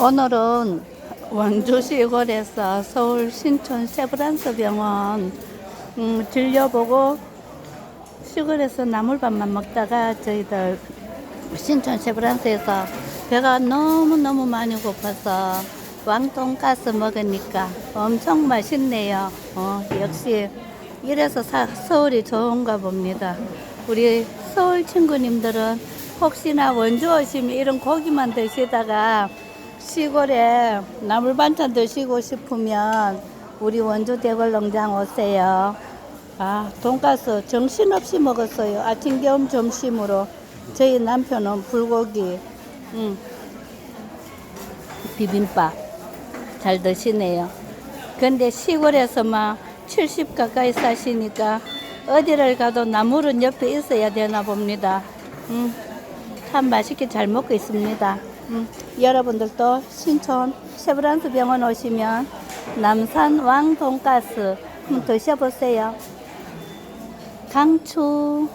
오늘은 원주 시골에서 서울 신촌 세브란스 병원 음, 진료보고 시골에서 나물밥만 먹다가 저희들 신촌 세브란스에서 배가 너무너무 많이 고파서 왕돈가스 먹으니까 엄청 맛있네요. 어, 역시 이래서 사- 서울이 좋은가 봅니다. 우리 서울 친구님들은 혹시나 원주 오시면 이런 고기만 드시다가 시골에 나물 반찬 드시고 싶으면 우리 원주 대골농장 오세요. 아, 돈가스 정신없이 먹었어요. 아침, 겸 점심으로. 저희 남편은 불고기, 음, 비빔밥 잘 드시네요. 근데 시골에서만 70 가까이 사시니까 어디를 가도 나물은 옆에 있어야 되나 봅니다. 음, 참 맛있게 잘 먹고 있습니다. 음, 여러분들도 신촌 쉐브란스 병원 오시면 남산 왕 돈가스 한번 드셔보세요. 강추.